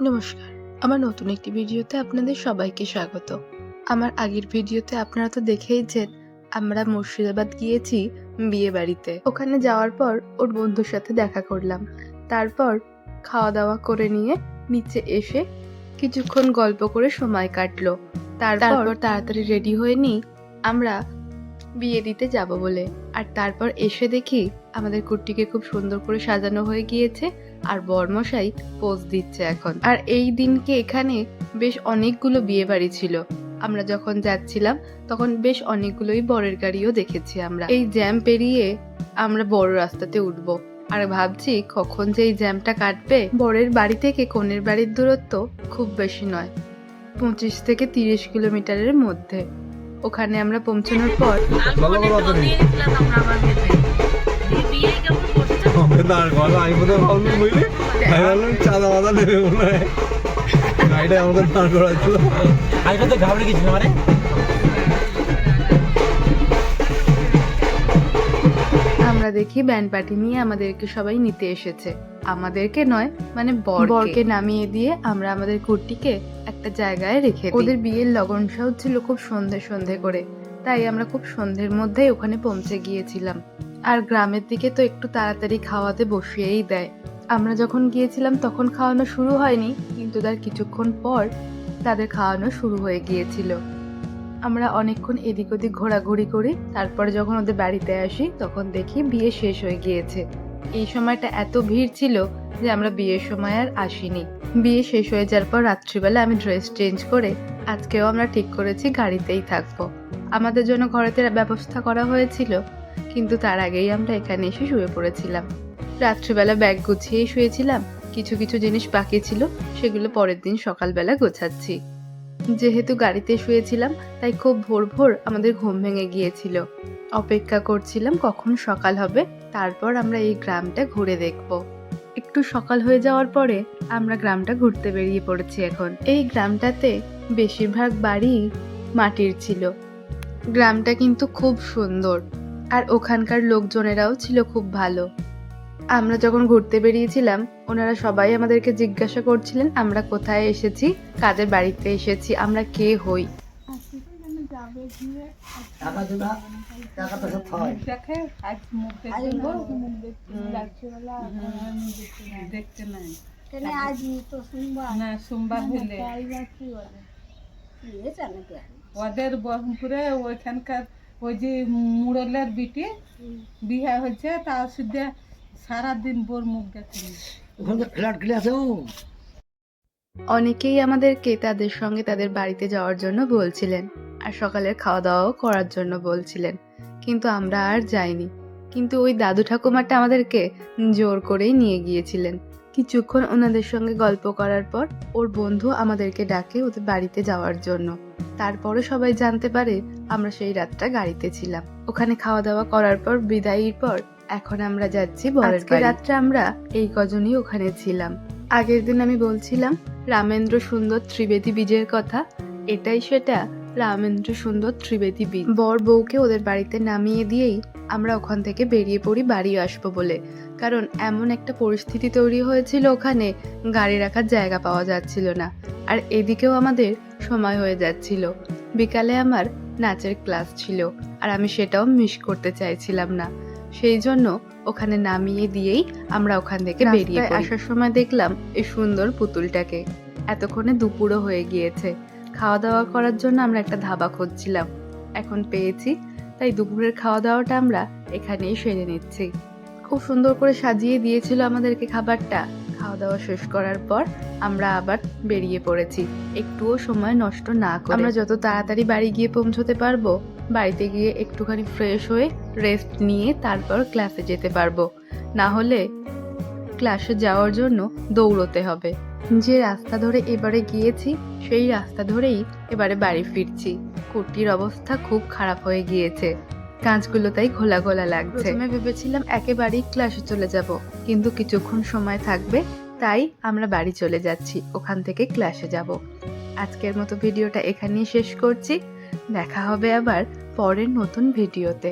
নমস্কার। আমার নতুন একটি ভিডিওতে আপনাদের সবাইকে স্বাগত। আমার আগের ভিডিওতে আপনারা তো দেখেইছেন আমরা মুর্শিদাবাদ গিয়েছি বিয়ে বাড়িতে। ওখানে যাওয়ার পর ওর বন্ধুর সাথে দেখা করলাম। তারপর খাওয়া দাওয়া করে নিয়ে নিচে এসে কিছুক্ষণ গল্প করে সময় কাটলো। তারপর? তাড়াতাড়ি রেডি হয়ে নিই আমরা বিয়ে দিতে যাব বলে। আর তারপর এসে দেখি আমাদের কুর্তিকে খুব সুন্দর করে সাজানো হয়ে গিয়েছে। আর বরমশাই পোজ দিচ্ছে এখন। আর এই দিনকে এখানে বেশ অনেকগুলো বিয়ে বাড়ি ছিল। আমরা যখন যাচ্ছিলাম তখন বেশ অনেকগুলোই বরের গাড়িও দেখেছি আমরা। এই জ্যাম পেরিয়ে আমরা বড় রাস্তাতে উঠবো। আর ভাবছি কখন যে এই জ্যামটা কাটবে বরের বাড়ি থেকে কনের বাড়ির দূরত্ব খুব বেশি নয় পঁচিশ থেকে তিরিশ কিলোমিটারের মধ্যে। ওখানে আমরা পৌঁছানোর পর দাঁড় আমি ভাবলাম বুঝলি আমি ভাবলাম চাঁদা মাদা দেবে মনে হয় গাড়িটা আমাদের দাঁড় করা ছিল আমি তো ঘাবড়ে গেছিলাম আরে আমরা দেখি ব্যান্ড পার্টি নিয়ে আমাদেরকে সবাই নিতে এসেছে। আমাদেরকে নয় মানে বর বরকে নামিয়ে দিয়ে আমরা আমাদের কুর্তিকে একটা জায়গায় রেখে। ওদের বিয়ের লগন সাউ ছিল খুব সন্ধে সন্ধে করে। তাই আমরা খুব সন্ধের মধ্যেই ওখানে পৌঁছে গিয়েছিলাম। আর গ্রামের দিকে তো একটু তাড়াতাড়ি খাওয়াতে বসিয়েই দেয়। আমরা যখন গিয়েছিলাম তখন খাওয়ানো শুরু হয়নি, কিন্তু তার কিছুক্ষণ পর তাদের খাওয়ানো শুরু হয়ে গিয়েছিল। আমরা অনেকক্ষণ এদিক ওদিক ঘোরাঘুরি করি, তারপরে যখন ওদের বাড়িতে আসি তখন দেখি বিয়ে শেষ হয়ে গিয়েছে। এই সময়টা এত ভিড় ছিল যে আমরা বিয়ের সময় আর আসিনি। বিয়ে শেষ হয়ে যাওয়ার পর রাত্রিবেলা আমি ড্রেস চেঞ্জ করে আজকেও আমরা ঠিক করেছি গাড়িতেই থাকব। আমাদের জন্য ঘরেতে ব্যবস্থা করা হয়েছিল। কিন্তু তার আগেই আমরা এখানে এসে শুয়ে পড়েছিলাম। রাত্রিবেলা ব্যাগ গুছিয়েই শুয়েছিলাম। কিছু কিছু জিনিস বাকি ছিল, সেগুলো পরের দিন সকালবেলা গোছাচ্ছি। যেহেতু গাড়িতে শুয়েছিলাম, তাই খুব ভোর ভোর আমাদের ঘুম ভেঙে গিয়েছিল। অপেক্ষা করছিলাম কখন সকাল হবে, তারপর আমরা এই গ্রামটা ঘুরে দেখব। একটু সকাল হয়ে যাওয়ার পরে আমরা গ্রামটা ঘুরতে বেরিয়ে পড়েছি এখন। এই গ্রামটাতে বেশিরভাগ বাড়ি মাটির ছিল। গ্রামটা কিন্তু খুব সুন্দর। আর ওখানকার লোকজনেরাও ছিল খুব ভালো। আমরা যখন ঘুরতে বেরিয়েছিলাম ওনারা সবাই আমাদেরকে জিজ্ঞাসা করছিলেন আমরা কোথায় এসেছি? কাদের বাড়িতে এসেছি? আমরা কে হই? ওদের বহরমপুরে ওইখানকার ওই যে মুরলের বিটি বিয়ে হয়েছে তা শুদ্ধ সারাদিন বোর মুখ দেখেনি ওখানে ফ্ল্যাট খুলে আছে ও। অনেকেই আমাদেরকে তাদের সঙ্গে তাদের বাড়িতে যাওয়ার জন্য বলছিলেন আর সকালের খাওয়া দাওয়াও করার জন্য বলছিলেন কিন্তু আমরা আর যাইনি। কিন্তু ওই দাদু ঠাকুমাটা আমাদেরকে জোর করেই নিয়ে গিয়েছিলেন। কিছুক্ষণ ওনাদের সঙ্গে গল্প করার পর ওর বন্ধু আমাদেরকে ডাকে ওদের বাড়িতে যাওয়ার জন্য। তারপরে সবাই জানতে পারে আমরা সেই রাতটা গাড়িতে ছিলাম। ওখানে খাওয়া দাওয়া করার পর বিদায়ের পর এখন আমরা যাচ্ছি বরের বাড়ি। রাত্রে আমরা এই কজনই ওখানে ছিলাম। আগের দিন আমি বলছিলাম রামেন্দ্র সুন্দর ত্রিবেদী বীজের কথা। এটাই সেটা রামেন্দ্র সুন্দর ত্রিবেদী বীজ। বর বউকে ওদের বাড়িতে নামিয়ে দিয়েই আমরা ওখান থেকে বেরিয়ে পড়ি বাড়ি আসব বলে। কারণ এমন একটা পরিস্থিতি তৈরি হয়েছিল ওখানে গাড়ি রাখার জায়গা পাওয়া যাচ্ছিল না। আর এদিকেও আমাদের সময় হয়ে যাচ্ছিল। বিকালে আমার নাচের ক্লাস ছিল আর আমি সেটাও মিস করতে চাইছিলাম না। সেই জন্য ওখানে নামিয়ে দিয়েই আমরা ওখান থেকে বেরিয়ে আসার সময় দেখলাম এই সুন্দর পুতুলটাকে। এতক্ষণে দুপুরও হয়ে গিয়েছে। খাওয়া দাওয়া করার জন্য আমরা একটা ধাবা খুঁজছিলাম। এখন পেয়েছি তাই দুপুরের খাওয়া দাওয়াটা আমরা এখানেই সেরে নিচ্ছি। খুব সুন্দর করে সাজিয়ে দিয়েছিল আমাদেরকে খাবারটা। খাওয়া দাওয়া শেষ করার পর আমরা আবার বেরিয়ে পড়েছি। একটুও সময় নষ্ট না করে। আমরা যত তাড়াতাড়ি বাড়ি গিয়ে পৌঁছতে পারব, বাড়িতে গিয়ে একটুখানি ফ্রেশ হয়ে রেস্ট নিয়ে তারপর ক্লাসে যেতে পারব। না হলে ক্লাসে যাওয়ার জন্য দৌড়তে হবে। যে রাস্তা ধরে এবারে গিয়েছি, সেই রাস্তা ধরেই এবারে বাড়ি ফিরছি। কুর্তির অবস্থা খুব খারাপ হয়ে গিয়েছে। কাঁচগুলো তাই ঘোলা ঘোলা লাগছে। আমি ভেবেছিলাম একেবারেই ক্লাসে চলে যাব, কিন্তু কিছুক্ষণ সময় থাকবে, তাই আমরা বাড়ি চলে যাচ্ছি, ওখান থেকে ক্লাসে যাব। আজকের মতো ভিডিওটা এখানেই শেষ করছি। দেখা হবে আবার পরের নতুন ভিডিওতে।